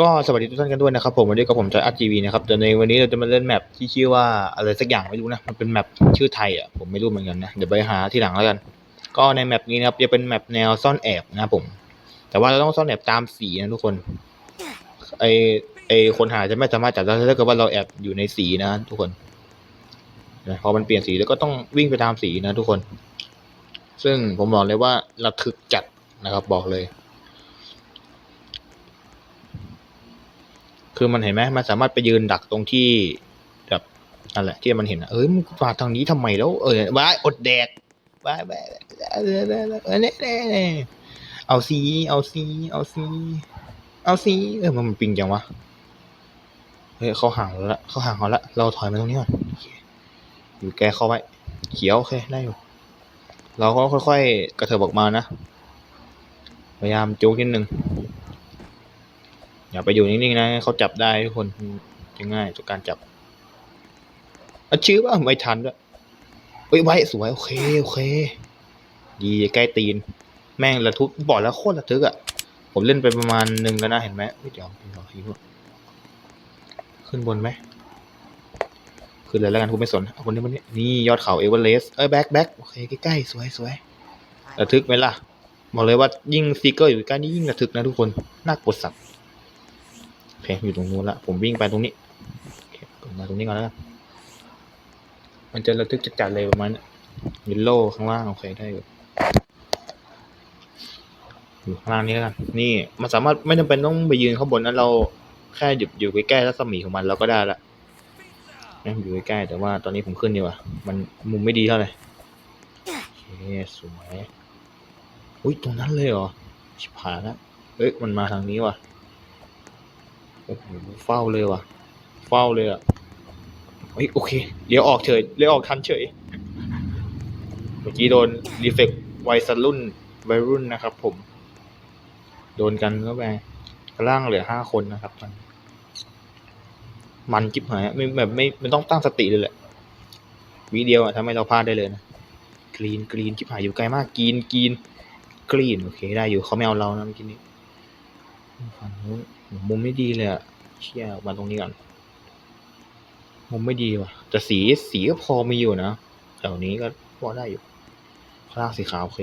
ก็สวัสดีทุกท่านกันด้วยนะครับผมวันนี้กับผมจอยอาร์จีวีนะครับแต่ในวันนี้เราจะมาเล่นแมปที่ชื่อว่าอะไรสักอย่างไม่รู้นะมันเป็นแมปชื่อไทยอะผมไม่รู้เหมือนกันนะเดี๋ยวไปหาที่หลังแล้วกัน ก็ในแมปนี้นะครับจะเป็นแมปแนวซ่อนแอบนะผม แต่ว่าเราต้องซ่อนแอบตามสีนะทุกคนไอไอคนหาจะไม่สามารถจับได้ถ้าเกิดว่าเราแอบอยู่ในสีนะ ทุกคนนะพอมันเปลี่ยนสีแล้วก็ต้องวิ่งไปตามสีนะ ทุกคน ซึ่งผมบอกเลยว่าระทึกจัดนะครับ บอกเลย คือมันเห็นไหมมันสามารถไปยืนดักตรงที่แบบนั่นแหละที่มันเห็นอะเอ้ยมึงมาทางนี้ทำไมแล้ว เออว้ายอดแดกว้ายว้าเออเออเออเน่เน่เอาซีเอาซีเอาซีเอาซีเออมันปิงจังวะเฮ้ยเขาห่างแล้วละเขาห่างเขาละเราถอยมาตรงนี้ก่อนอยู่แกเข้าไว้ เขียวโอเคได้อยู่ เราก็ค่อยๆกระเถิบออกมานะ พยายามจูงนิดนึง อย่าไปอยู่นิ่งๆนะเขาจับได้ทุกคนจะง่ายต่อการจับอะชื่อว่าไม่ทันด้วยเฮ้ยไว้สวยโอเคโอเค ดีใกล้ตีน แม่งระทุกบอกแล้วโคตรระทึกอะผมเล่นไปประมาณหนึ่งแล้วนะเห็นไหมเฮ้ยเดี๋ยวเดี๋ยวคิดว่าขึ้นบนไหมขึ้นเลยแล้วกันคุณไม่สนเอาคนนี้มันนี่นี่ยอดเขาเอเวอเรสต์เอ้ยแบ็คแบ็คโอเคใกล้ๆสวยสวยระทึกไหมล่ะบอกเลยว่ายิ่งซีเกอร์อยู่ใกล้นี่ยิ่งระทึกนะทุกคนน่ากลัวสัตว์ โอเคอยู่ตรงนู้นละผมวิ่งไปตรงนี้โอเคผมมาตรงนี้ก่อนแล้วกันมันจะระทึกจัดๆเลยประมาณวิลโลข้างล่างโอเคได้อยู่อยู่ข้างล่างนี้แล้วกันนี่มันสามารถไม่จำเป็นต้องไปยืนข้างบนนะเราแค่หยุดอยู่ใกล้ๆรัศมีของมันเราก็ได้ละนะอยู่ใกล้ๆแต่ว่าตอนนี้ผมขึ้นดีกว่ามันมุมไม่ดีเท่าไหร่โอเคสวยอุ้ยตรงนั้นเลยเหรอชิบหายแล้วเอ้ยมันมาทางนี้ว่ะ เฝ้าเลยว่ะ เฝ้าเลยอะเฮ้ยโอเค เดี๋ยวออกเฉยเดี๋ยวออกทันเฉย เมื่อกี้โดนรีเฟกวัยสรุ่นวัยรุ่นนะครับผม โดนกันก็ไปล่างเหลือห้าคนนะครับตอนมันจิบหายไม่แบบไม่ไม่ต้องตั้งสติเลยแหละวีเดียวอะทำให้เราพลาดได้เลยนะกรีนกรีนจิบหายอยู่ไกลมากกรีนกรีนกรีนโอเค ได้อยู่เขาไม่เอาเรานะเมื่อกี้นี้ ฝั่งนู้นมุมไม่ดีเลยอะเชี่ยมาตรงนี้ก่อนมุมไม่ดีว่ะ แต่สีสีก็พอมีอยู่นะแถวนี้ก็พอได้อยู่ข้างล่างสีขาวโอเค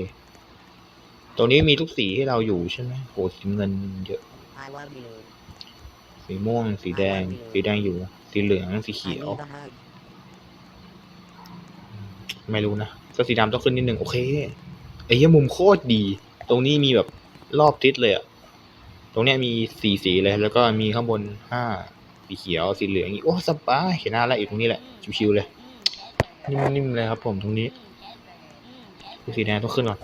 ตรงนี้มีทุกสีให้เราอยู่ใช่ไหมโหสีเงินเยอะสีม่วง สีแดง สีแดงอยู่ สีเหลือง สีเขียวไม่รู้นะก็สีดำต้องขึ้นนิดนึง โอเคไอ้เหี้ยมุมโคตรดี ตรงนี้มีแบบรอบทิศเลยอะ ตรงเนี้ยมีสีสีเลย แล้วก็มีข้างบนห้าสีเขียวสีเหลืองอีกโอ้สบายเห็นหน้าแล้วอีกตรงนี้แหละชิวๆเลย นิ่มๆเลยครับผมตรงนี้สีแดงต้องขึ้นก่อน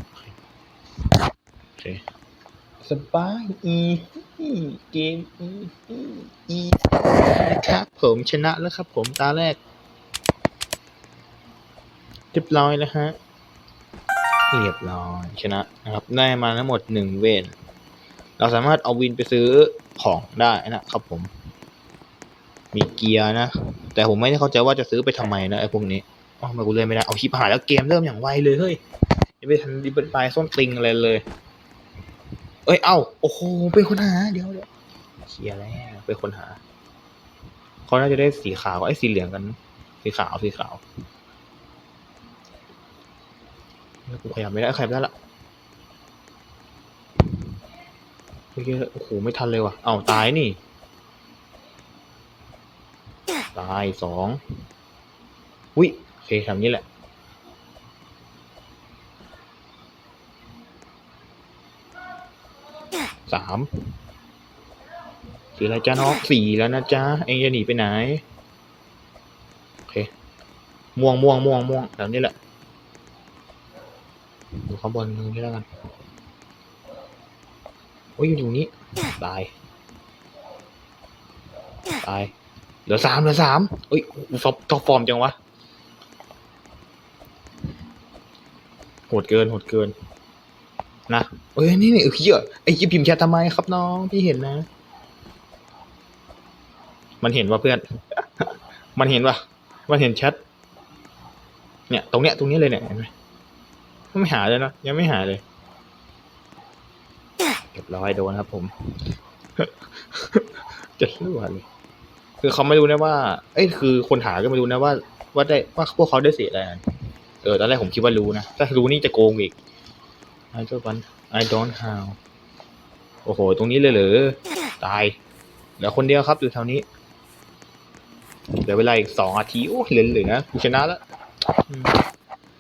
โอเคสบายอีเกมอีอีนะครับผมชนะแล้วครับผมตาแรกเรียบร้อยแล้วฮะเรียบร้อยชนะนะครับ ได้มาทั้งหมดหนึ่งเวน เราสามารถเอาวินไปซื้อของได้นะครับผม มีเกียร์นะ แต่ผมไม่ได้เข้าใจว่าจะซื้อไปทำไมนะไอ้พวกนี้อ๋อไมากูเล่นไม่ได้ เอาชิปหายแล้วเกมเริ่มอย่างไวเลยเฮ้ยยังไม่ทันดิบปลายส้นติงอะไรเลย เอ้ย เอ้า โอ้โหเป็นคนหา เดี๋ยวเดี๋ยวเชียร์แล้วเป็นคนหาเขาน่าจะได้สีขาวไอ้สีเหลืองกัน สีขาว สีขาวกูขยับไม่ได้ขยับได้ละ เมื่อกี้โอ้โหไม่ทันเลยว่ะเอ้าตายนี่ ตายสองอุ้ยโอเคทำนี้แหละสามสี่อะไรจ้าน้องสี่แล้วนะจ๊ะเองจะหนีไปไหนโอเคม่วงม่วงม่วงม่วงแบบนี้แหละอยู่ข้างบนตรงนี้แล้วกัน โอ้ยอยู่ตรงนี้ตายตายเหลือสามเหลือสามเอ้ยท็อปท็อปฟอร์มจังวะโหดเกินโหดเกิน นะเอ้ยนี่นี่เออเฮียไอ้ยี่พิมพ์แชททำไมครับน้องพี่เห็นนะ มันเห็นว่าเพื่อน มันเห็นว่ามันเห็นแชทเนี่ย ตรงเนี้ยตรงนี้เลยเนี่ยเห็นไหมไม่หาเลยนะยังไม่หาเลย เรียบร้อยโดนครับ ผมจะรั่วเลยคือเขาไม่รู้นะว่า เอ้ยคือคนหาก็ไม่รู้นะว่า ว่าได้ว่าพวกเขาได้เสียอะไรเออตอนแรกผมคิดว่ารู้นะถ้ารู้นี่จะโกงอีก I don't want I don't how โอ้โห ตรงนี้เลยเหรอตายเหลือคนเดียวครับอยู่แถวนี้เหลือเวลาอีกสองนาทีโอ้เหลือเหลือนะกูชนะแล้ว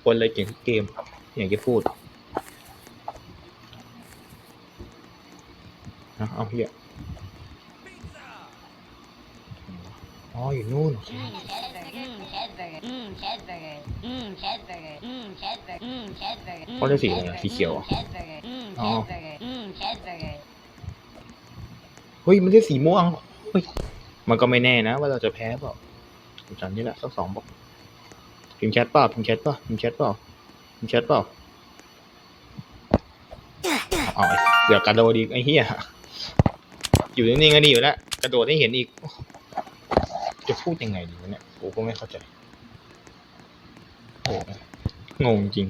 คนเลยเก่งเกม อย่างที่พูด นะเอาเฮียอ๋ออยู่นู่นเขาได้สีอะไรสีเขียวเหรอเฮ้ย มันได้สีม่วงเฮ้ยมันก็ไม่แน่นะ ว่าเราจะแพ้เปล่าจำนี่แหละสักสองบอกพิมแชทเปล่าพิมแชทเปล่าพิมแชทเปล่าพิมแชทเปล่าเอาไอ้เดี๋ยวกระโดดอีกไอ้เหี้ย อยู่นิ่งๆก็ดีอยู่แล้วกระโดดให้เห็นอีก จะพูดยังไงดีเนี่ยกูก็ไม่เข้าใจโอ้งงจริง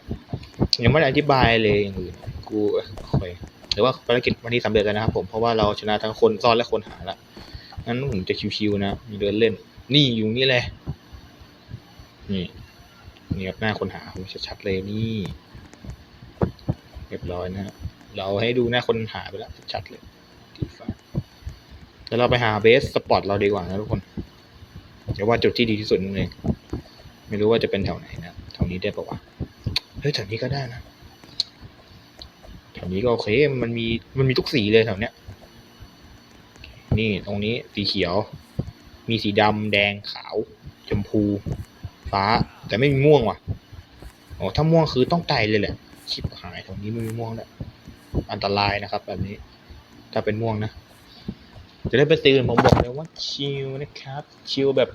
ๆยังไม่ได้อธิบายเลยอย่างอื่นกูคอยหรือว่าภารกิจวันนี้สำเร็จแล้วนะครับผมเพราะว่าเราชนะทั้งคนซ่อนและคนหาละงั้นผมจะชิวๆนะมีเดินเล่น นี่อยู่นี่เลยนี่นี่ครับหน้าคนหาผมชัดๆเลยนี่ เรียบร้อยนะเราให้ดูหน้าคนหาไปแล้วชัดเลย ดี๋ยวเราไปหาเบสสปอตเราดีกว่านะทุกคนเดี๋ยวว่าจุดที่ดีที่สุดนั่นเองไม่รู้ว่าจะเป็นแถวไหนนะแถวนี้ได้ปะวะเฮ้ยแถวนี้ก็ได้นะแถวนี้ก็โอเคมันมีมันมีทุกสีเลยแถวเนี้ยนี่ตรงนี้สีเขียว มีสีดำแดงขาว ชมพู ฟ้า แต่ไม่มีม่วงว่ะโอ้ถ้าม่วงคือต้องไกลเลยแหละชิบหายตรงนี้ไม่มีม่วงแล้วอันตรายนะครับ แบบนี้ ถ้าเป็นม่วงนะ จะได้ไปตื่นผมบอกเลยว่าชิลนะครับ ชิลแบบ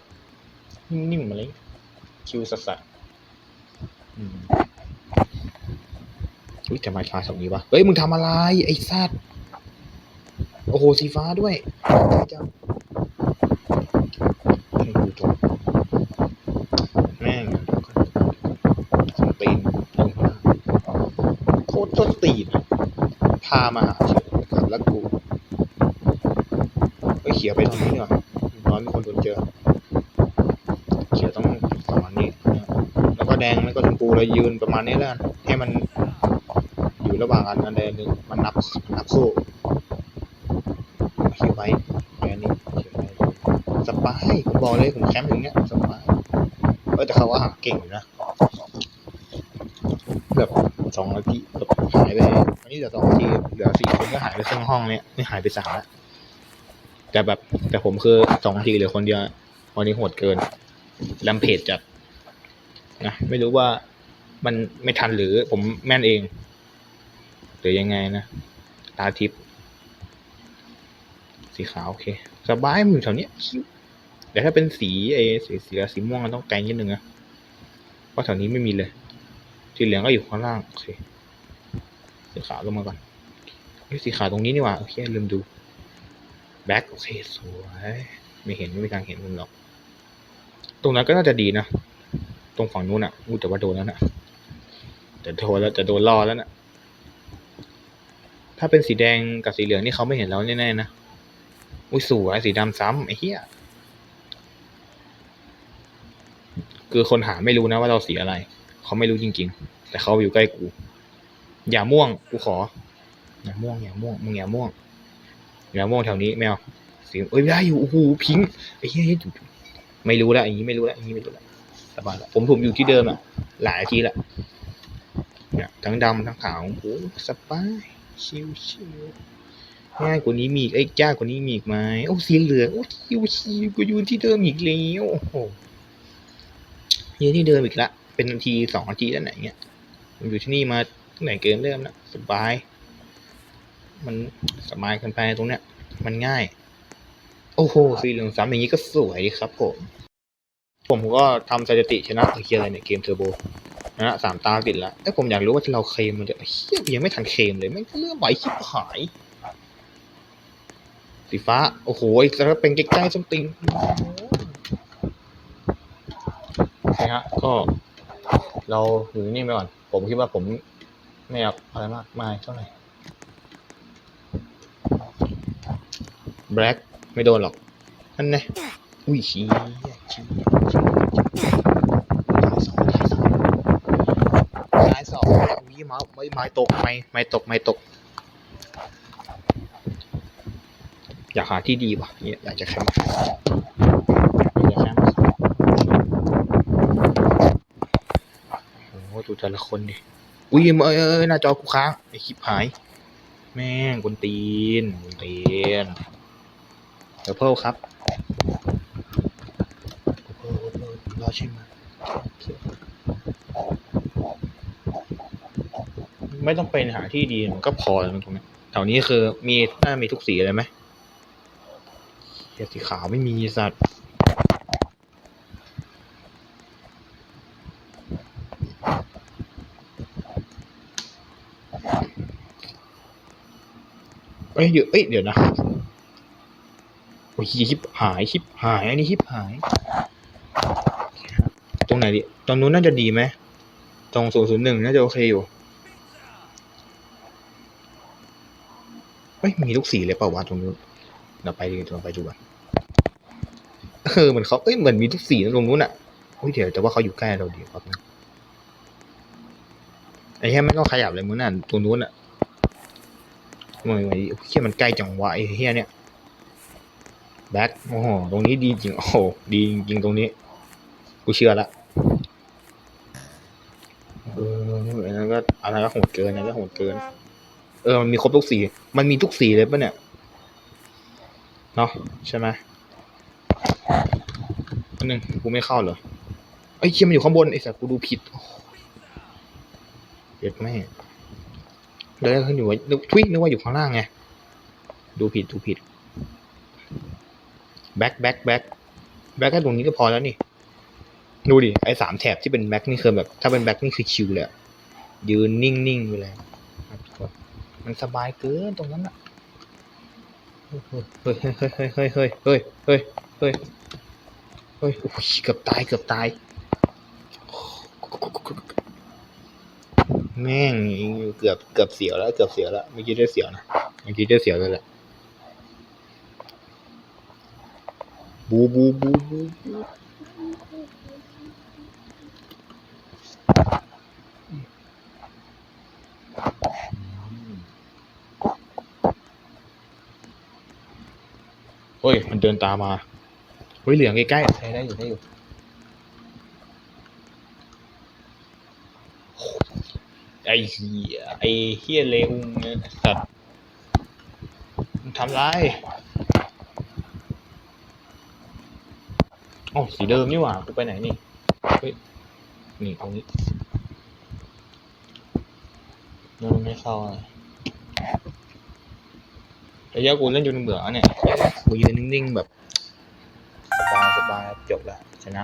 นิ่มๆอะไรชิลสัสๆอืมอุ้ยจะมาช้าสองนี้ปะเฮ้ยมึงทำอะไร ไอ้สัตว์โอ้โหสีฟ้าด้วยจังให้กูจบแม่งสองตีนโคตรต้นตีนพามาหาเฉยครับแล้วกูเฮ้ยเขียวไปตรงนี้ดีกว่าน้อยมีคนโดนเจอ เขียวต้องประมาณนี้ แล้วก็แดงแล้วก็ชมพูเรายืน ประมาณนี้แล้วกันให้มันอยู่ระหว่างอันอันใดนหนึ่งมันนับมันนับสู้คิวไว้แค่นี้คิวไว้สปายผมบอกเลยผมแคมป์อย่างเงี้ยสปายเออแต่เขาว่าหาเก่งอยู่นะแบบสองนาทีแบบหายไปอันนี้เหลือสองนาทีเหลือสี่คนก็หายไปครึ่งห้องเนี่ยนี่หายไปสามแล้วแต่แบบแต่ผมคือสองนาทีเหลือคนเดียววันนี้โหดเกินลำเพจจัดนะไม่รู้ว่า มันไม่ทันหรือผมแม่นเองหรือยังไงนะ ตาทิพย์สีขาว โอเค สบายมันอยู่แถวเนี้ยชิวแต่ถ้าเป็นสีเอสีสีสีม่วงต้องไกลนิดนึงนะเพราะแถวนี้ไม่มีเลย สีเหลืองก็อยู่ข้างล่าง โอเค สีขาวลงมาก่อนเฮ้ยสีขาวตรงนี้นี่หว่า โอเค ลืมดูแบ็คโอเค สวย ไม่เห็น ไม่มีทางเห็นมันหรอก ตรงนั้นก็น่าจะดีนะ ตรงฝั่งนู้นอะอู้แต่ว่าโดนแล้วนะ แต่โดนแล้วจะโดนล่อแล้วนะถ้าเป็นสีแดงกับสีเหลืองนี่เขาไม่เห็นแล้วแน่ๆนะ อุ้ยสวยสีดำซ้ำไอ้เหี้ย คือคนหาไม่รู้นะว่าเราสีอะไร เขาไม่รู้จริง ๆ แต่เขาอยู่ใกล้กู อย่าม่วงกูขอ อย่าม่วงอย่าม่วงมึงอย่าม่วง อย่าม่วงแถวนี้แมวสีเอ้ยได้อยู่โอ้โหพิงค์ไอ้เหี้ยไม่รู้แล้วอย่างนี้ไม่รู้แล้วอย่างนี้ไม่รู้แล้วสบายแล้วผมผมอยู่ที่เดิมอะหลายทีละ เนี่ยทั้งดำทั้งขาวโอ้โหสบายชิวชิวง่ายกว่านี้มีอีกไอ้ยากกว่านี้มีอีกไหมโอ้สีเหลืองโอ้ชิวชิวกูยู่ที่เดิมอีกแล้วโอ้โหยืนที่เดิมอีกละ เป็นนาทีสองนาทีแล้วไหนเงี้ยผมอยู่ที่นี่มาตั้งแต่เกมเริ่มแล้วสบาย มันสบายกันไปตรงเนี้ย มันง่าย โอ้โหสีเหลืองซ้ำอย่างนี้ก็สวยดีครับผม ผมก็ทำสถิติชนะไอ้เคียอะไรเนี่ยเกมเทอร์โบ นะสามตาติดแล้วไอ้ผมอยากรู้ว่าที่เราเคลมมันจะเฮียยังไม่ทันเคลมเลยไม่เรื่องไหวชิบหาย สีฟ้า โอ้โหแล้วเป็นใกล้ๆส้มติงนะฮะ ก็ เราอยู่นี่ไปก่อน ผมคิดว่าผมไม่อยากอะไรมากมายเท่าไหร่แบล็กไม่โดนหรอกนั่นไงอุ้ยชี้ชี้ชี้ซ้ายสองซ้า ยสองอุ้ไม้ไม้ไม้ตกไม้ไม้ตกไม้ตก อยากหาที่ดีว่ะเนี่ยอยากจะแคมป์อยากแคมป์โอ้โหดูแต่ละคนดิอุ้ยเอ้ยเอ้ยหน้าจอกูค้างไอคลิปหาย แม่งกวนตีนกวนตีนเดี๋ยวเพิ่มครับเพิ่มเพิ่มรอใช่ไหม ไม่ต้องเป็นหาที่ดีมันก็พอแล้วตรงนี้แถวนี้คือมีน่ามีทุกสีเลยไหมเหี้ยสีขาวไม่มีสัตว์เอ้ยเดี๋ยวเอ้ยเดี๋ยวนะโอ้ยชิปหายชิปหายอันนี้ชิปหาย ตรงไหนดิตรงนู้นน่าจะดีไหมตรงศูนย์ศูนย์หนึ่งน่าจะโอเคอยู่เอ้ย มีลูกสีเลยเปล่าวะตรงนู้นเดี๋ยวไปดูเดี๋ยวไปดูก่อนเออเหมือนเขาเอ้ยเหมือนมีทุกสีตรงนู้นอะเฮ้ยเดี๋ยวแต่ว่าเขาอยู่ใกล้เราดีครับนึงไอ้แค่ไม่ต้องขยับเลยมึงน่ะตรงนู้นอะมึงไอ้เฮียมันใกล้จังวะไอ้เฮียเนี่ยแบ็คโอ้โหตรงนี้ดีจริงโอ้โหดีจริงตรงนี้ กูเชื่อละเอออันนั้นก็อันนั้นก็โหดเกินอันนั้นก็โหดเกิน เออมันมีครบทุกสี มันมีทุกสีเลยปะเนี่ย เนาะใช่ไหมอันหนึ่งกูไม่เข้าเหรอไอ้ยเชี่ยมันอยู่ข้างบนไอ้สัสกูดูผิดเด็ดแม่เดี๋ยวขึ้นอยู่ว่านึกทวินึกว่าอยู่ข้างล่างไง ดูผิดดูผิด แบ็คแบ็คแบ็คแบ็คแค่ตรงนี้ก็พอแล้วนี่ ดูดิ ไอ้สามแถบที่เป็นแบ็คนี่คือแบบ ถ้าเป็นแบ็คนี่คือชิวเลยอะยืนนิ่งๆไปเลยครับ มันสบายเกินตรงนั้นอะเฮ้ยเฮ้ยเฮ้ยเฮ้ยเฮ้ยเฮ้ยเฮ้ยเฮ้ยเฮ้ยเฮ้ยโอ้ยเกือบตายเกือบตายแม่งเกือบเกือบเสียวแล้วเกือบเสียวแล้วเมื่อกี้ได้เสียวนะเมื่อกี้ได้เสียวเลยแหละบูบูบูบู เฮ้ย มันเดินตามมา เฮ้ย เหลืองใกล้ๆใช้ได้อยู่ได้อยู่ไอ้เหี้ยไอ้เหี้ยเลวเนี่ยสัตว์มันทำไรอ๋อสีเดิมนี่หว่ากูไปไหนนี่ เฮ้ย นี่ตรงนี้นั่นไม่เข้าอะไร ไอ้เหี้ยกูเล่นจนเบื่อเนี่ยกูยืนนิ่งๆแบบสบายสบายจบแล้วชนะ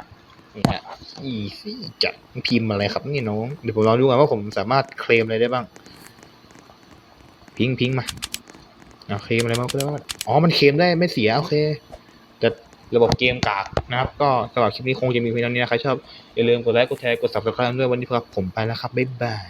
นี่ฮะอีซี่จัดพิมพ์อะไรครับนี่น้องเดี๋ยวผมลองดูกันว่าผมสามารถเคลมอะไรได้บ้าง พิงพิงมาเอาเคลมอะไรมาก็ได้ว่าอ๋อมันเคลมได้ไม่เสียโอเคแต่ระบบเกมกากนะครับ ก็สำหรับคลิปนี้คงจะมีเพียงเท่านี้นะใครชอบอย่าลืมกดไลค์กดแชร์กด subscribe ด้วยวันนี้ครับผมไปแล้วครับบ๊ายบาย